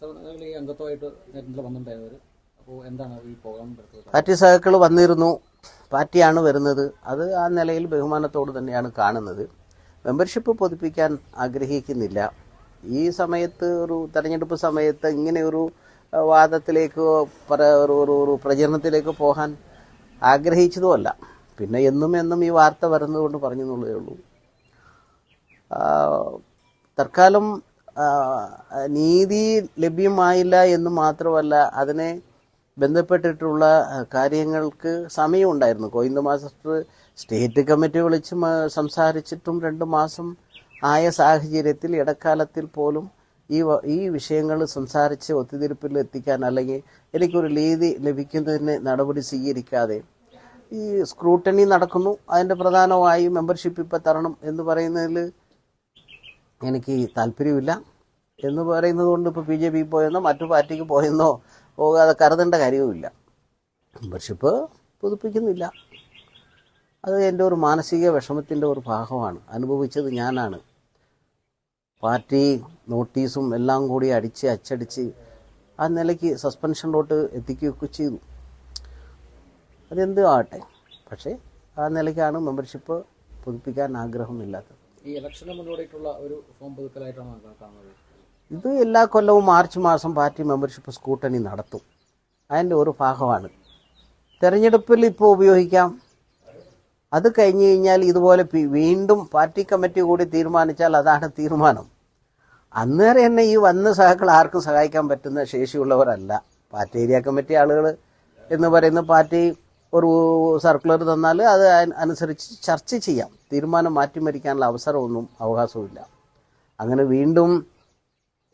Sir ഈ അംഗത്വമായിട്ട് അപ്പോൾ എന്താണ് ഈ സഹാക്കൾ വന്നിരുന്നു. പാർട്ടിയാണ് വരുന്നത്. അത് ആ നിലയിൽ ബഹുമാനത്തോട് തന്നെയാണ് കാണുന്നത്. മെമ്പർഷിപ്പ് പൊതിപ്പിക്കാൻ ആഗ്രഹിക്കുന്നില്ല. ഈ സമയത്ത് ഒരു തെരഞ്ഞെടുപ്പ് സമയത്ത് ഇങ്ങനെ ഒരു വാദത്തിലേക്ക് ഒരു ഒരു പ്രചരണത്തിലേക്ക് പോകാൻ ആഗ്രഹിച്ചതുമല്ല. പിന്നെ എന്നും എന്നും ഈ വാർത്ത വരുന്നതുകൊണ്ട് പറഞ്ഞു എന്നുള്ളതേ ഉള്ളൂ തൽക്കാലം നീതി ലഭ്യമായില്ല എന്ന് മാത്രമല്ല അതിനെ ബന്ധപ്പെട്ടിട്ടുള്ള കാര്യങ്ങൾക്ക് സമയമുണ്ടായിരുന്നു കോയിന്ദ മാസ്റ്റർ സ്റ്റേറ്റ് കമ്മിറ്റി വിളിച്ച് സംസാരിച്ചിട്ടും രണ്ട് മാസം ആയ സാഹചര്യത്തിൽ ഇടക്കാലത്തിൽ പോലും ഈ ഈ വിഷയങ്ങൾ സംസാരിച്ച് ഒത്തുതീർപ്പിൽ എത്തിക്കാൻ അല്ലെങ്കിൽ എനിക്കൊരു നീതി ലഭിക്കുന്നതിന് നടപടി സ്വീകരിക്കാതെ ഈ സ്ക്രൂട്ടണി നടക്കുന്നു. അതിന്റെ പ്രധാനമായി മെമ്പർഷിപ്പ് ഇപ്പം തരണം എന്ന് പറയുന്നതിൽ എനിക്ക് താല്പര്യമില്ല എന്ന് പറയുന്നത് കൊണ്ട് ഇപ്പോൾ ബി ജെ പി പോയെന്നോ മറ്റു പാർട്ടിക്ക് പോയെന്നോ പോകാതെ കരുതേണ്ട കാര്യവുമില്ല. മെമ്പർഷിപ്പ് പുതുപ്പിക്കുന്നില്ല. അത് എന്റെ ഒരു മാനസിക വിഷമത്തിന്റെ ഒരു ഭാഗമാണ്. അനുഭവിച്ചത് ഞാനാണ്. പാർട്ടി നോട്ടീസും എല്ലാം കൂടി അടിച്ച് അച്ചടിച്ച് ആ നിലയ്ക്ക് സസ്പെൻഷനിലോട്ട് എത്തിക്കുകയൊക്കെ ചെയ്തു. അതെന്തും ആവട്ടെ പക്ഷേ ആ നിലയ്ക്കാണ് മെമ്പർഷിപ്പ് പുതുപ്പിക്കാൻ ആഗ്രഹമില്ലാത്തത്. ഈ ഒരു ഇത് എല്ലാ കൊല്ലവും മാർച്ച് മാസം പാർട്ടി മെമ്പർഷിപ്പ് സ്കൂട്ടണി നടത്തും. അതിന്റെ ഒരു ഭാഗമാണ്. തെരഞ്ഞെടുപ്പിൽ ഇപ്പോൾ ഉപയോഗിക്കാം. അത് കഴിഞ്ഞ് കഴിഞ്ഞാൽ ഇതുപോലെ വീണ്ടും പാർട്ടി കമ്മിറ്റി കൂടി തീരുമാനിച്ചാൽ അതാണ് തീരുമാനം. അന്നേരം തന്നെ ഈ വന്ന സഹാക്കൾ ആർക്കും സഹായിക്കാൻ പറ്റുന്ന ശേഷിയുള്ളവരല്ല. പാർട്ടി ഏരിയ കമ്മിറ്റി ആളുകൾ എന്ന് പറയുന്ന പാർട്ടി ഒരു സർക്കുലർ തന്നാൽ അത് അനുസരിച്ച് ചർച്ച ചെയ്യാം. തീരുമാനം മാറ്റിമറിക്കാനുള്ള അവസരമൊന്നും അവകാശവുമില്ല. അങ്ങനെ വീണ്ടും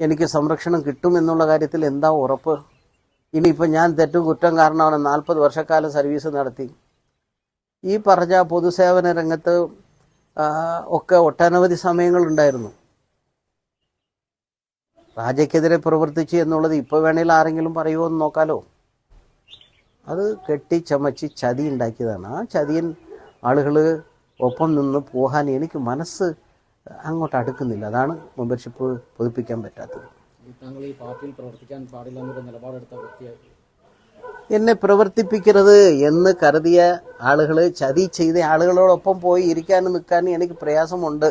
എനിക്ക് സംരക്ഷണം കിട്ടും എന്നുള്ള കാര്യത്തിൽ എന്താ ഉറപ്പ്? ഇനിയിപ്പോൾ ഞാൻ തെറ്റും കുറ്റം കാരണമാണ് നാൽപ്പത് വർഷക്കാലം സർവീസ് നടത്തി. ഈ പറഞ്ഞ പൊതുസേവന രംഗത്ത് ഒക്കെ ഒട്ടനവധി സമയങ്ങളുണ്ടായിരുന്നു. രാജയ്ക്കെതിരെ പ്രവർത്തിച്ചു എന്നുള്ളത് ഇപ്പോൾ വേണേൽ ആരെങ്കിലും പറയുമോ എന്ന് നോക്കാലോ? അത് കെട്ടിച്ചമച്ച് ചതി ഉണ്ടാക്കിയതാണ്. ആ ചതിയൻ ആളുകൾ ഒപ്പം നിന്ന് പോകാൻ എനിക്ക് മനസ്സ് അങ്ങോട്ട് അടുക്കുന്നില്ല. അതാണ് മെമ്പർഷിപ്പ് പുതുപ്പിക്കാൻ പറ്റാത്തത്. ഈ താങ്കൾ ഈ പാർട്ടിയിൽ പ്രവർത്തിക്കാൻ പാടില്ല എന്നൊരു നിലപാടെടുത്ത വ്യക്തിയായി എന്നെ പ്രവർത്തിപ്പിക്കരുത് എന്ന് കരുതിയ ആളുകൾ ചതി ചെയ്ത ആളുകളോടൊപ്പം പോയി ഇരിക്കാനും നിൽക്കാനും എനിക്ക് പ്രയാസമുണ്ട്.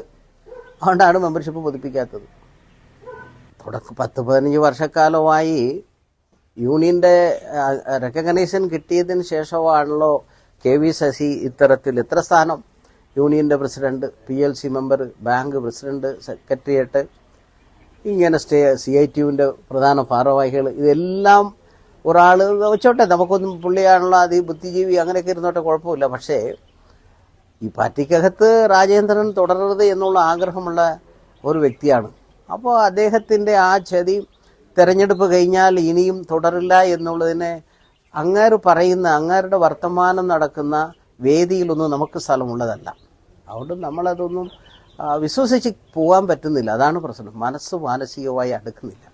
അതുകൊണ്ടാണ് മെമ്പർഷിപ്പ് പുതുപ്പിക്കാത്തത്. തുടക്കം പത്ത് പതിനഞ്ച് വർഷക്കാലമായി യൂണിയന്റെ റെക്കഗ്നൈസേഷൻ കിട്ടിയതിന് ശേഷമാണല്ലോ കെ വി ശശി ഇത്തരത്തിൽ ഇത്ര സ്ഥാനം. യൂണിയന്റെ president P L C member bank president secretariat ഇങ്ങനെ സ്റ്റേ സി ഐ ടിയുവിന്റെ പ്രധാന ഭാരവാഹികൾ. ഇതെല്ലാം ഒരാൾ വെച്ചോട്ടെ നമുക്കൊന്നും പുള്ളിയാണല്ലോ അത് ബുദ്ധിജീവി അങ്ങനെയൊക്കെ ഇരുന്നോട്ടെ കുഴപ്പമില്ല. പക്ഷേ ഈ പാർട്ടിക്കകത്ത് രാജേന്ദ്രൻ തുടരരുത് എന്നുള്ള ആഗ്രഹമുള്ള ഒരു വ്യക്തിയാണ്. അപ്പോൾ അദ്ദേഹത്തിന്റെ ആ ചതി തെരഞ്ഞെടുപ്പ് കഴിഞ്ഞാൽ ഇനിയും തുടരില്ല എന്നുള്ളതിനെ അങ്ങേർ പറയുന്ന അങ്ങേരുടെ വർത്തമാനം നടക്കുന്ന വേദിയിലൊന്നും നമുക്ക് സ്ഥലമുള്ളതല്ല. അതുകൊണ്ട് നമ്മളതൊന്നും വിശ്വസിച്ച് പോകാൻ പറ്റുന്നില്ല. അതാണ് പ്രശ്നം. മനസ്സ് മാനസികമായി അടുക്കുന്നില്ല.